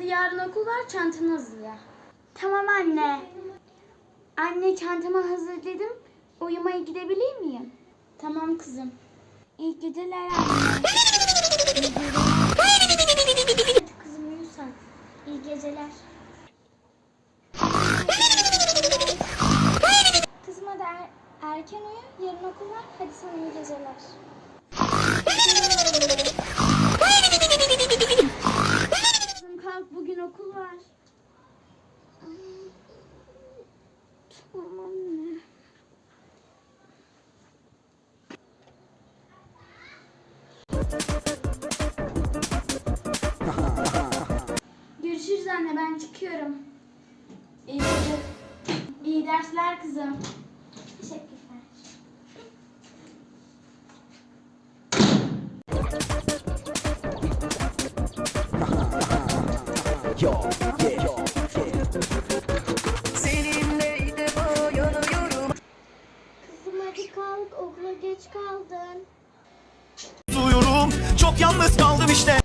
Hadi yarın okul var çantanı hazırla. Tamam anne. Anne çantamı hazırladım. Uyumaya gidebilir miyim? Tamam kızım. İyi geceler anne. İyi geceler. Hadi kızım uyu sen. İyi geceler. Kızım hadi er- erken uyu. Yarın okul var. Hadi sana iyi geceler. Anne ben çıkıyorum. İyi, iyi dersler kızım. Teşekkürler. Seninle de yanıyorum Kızım hadi kalk okula geç kaldın. Duyuyorum çok yalnız kaldım işte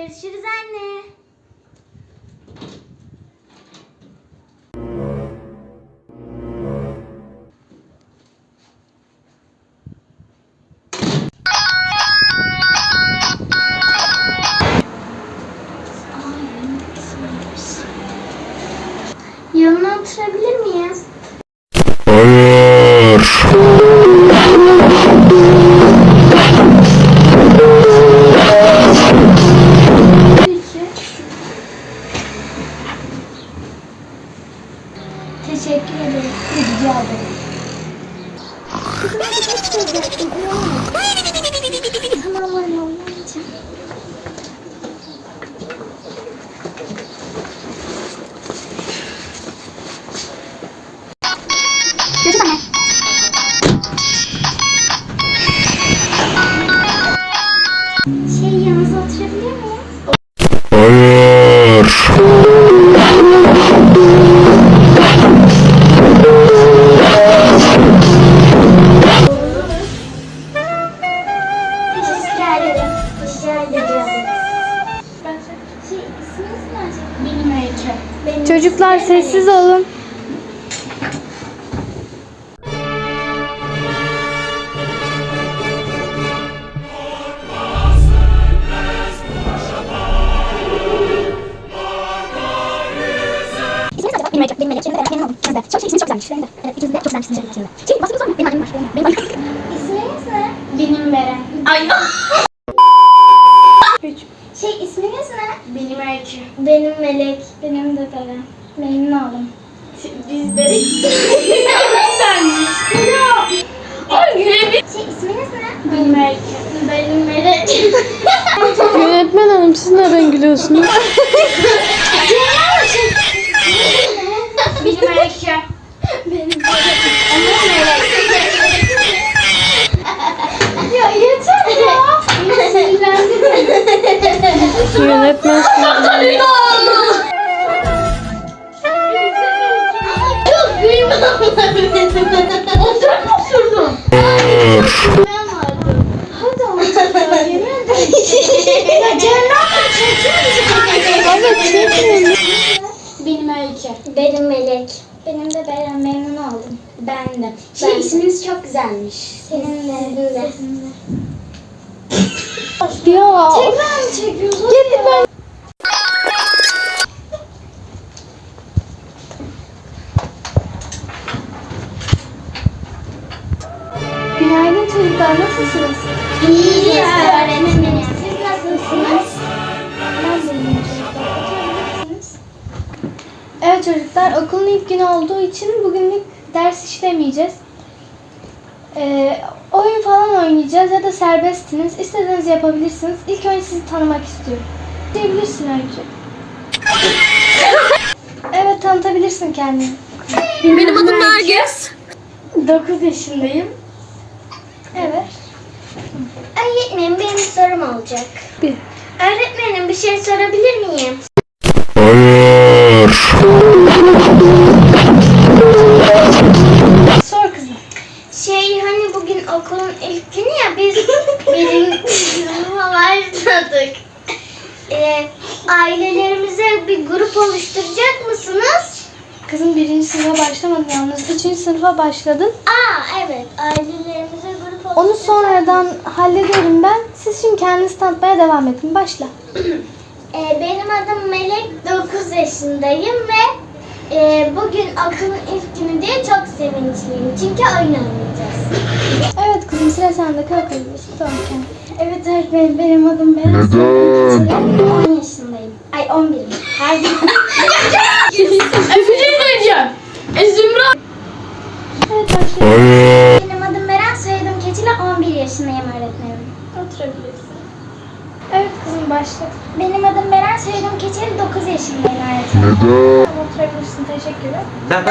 Görüşürüz anne. Teşekkür ederim. Rica ederim. Tamam anne uyanacağım. Çocuklar sessiz olun. İsminiz ne? Benim Öykü. Benim Melek. Benim de Beren. Memnun oldum. Biz de. Ya. Ay gülebilir. Şey isminiz ne? Benim Öykü. Benim Melek. Yönetmen hanım siz neden gülüyorsunuz? yemin ederim. Ya Cennet çekiyor Benim Öykü. Benim Melek. Benim de Beren memnun oldum. Ben de. Şey isminiz çok güzelmiş. Senin de. Sizin de. Ya. Tekrar mı çekiyorsun? Gidin ben. Günaydın çocuklar nasılsınız? İyi öğretmenim. Siz nasılsınız? Ben de iyiyim çocuklar. Evet çocuklar okulun ilk günü olduğu için bugünlük ders işlemeyeceğiz. Ee, falan oynayacağız ya da serbestsiniz. İstediğinizi yapabilirsiniz. İlk önce sizi tanımak istiyorum. Diyebilirsin Öykü. evet tanıtabilirsin kendini. Benim adım Nergis. 9 yaşındayım. Evet. Öğretmenim benim sorum olacak. Bir. Öğretmenim bir şey sorabilir miyim? Bir grup oluşturacak mısınız? Kızım birinci sınıfa başlamadın yalnız. Üçüncü sınıfa başladın. Aa evet ailelerimize grup oluşturacak. Onu sonradan hallederim ben. Siz şimdi kendinizi tanıtmaya devam edin. Başla. Ee, benim adım Melek, 9 yaşındayım ve e, bugün okulun ilk günü diye çok sevinçliyim. Çünkü oyun oynayacağız. Evet kızım sıra sende kalkabilirsin. Tamam. Evet öğretmenim benim adım Beren. Neden? 10 yaşındayım. Ay 11'im. Her gün. Evet başlayalım. benim adım Beren, soyadım Keçili, 11 yaşındayım öğretmenim. Oturabilirsin. Evet kızım başla. Benim adım Beren, soyadım Keçili, 9 yaşındayım öğretmenim. Tamam, oturabilirsin. Teşekkürler. Hadi.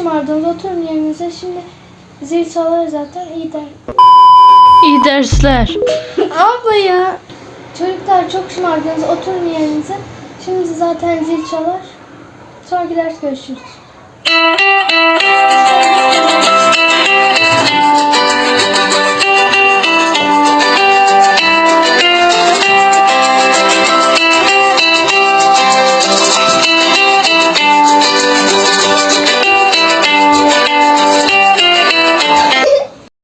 şımardınız. Oturun yerinize. Şimdi zil çalar zaten. iyi der. İyi dersler. Abla ya. Çocuklar çok şımardınız. Oturun yerinize. Şimdi zaten zil çalar. Sonraki ders görüşürüz.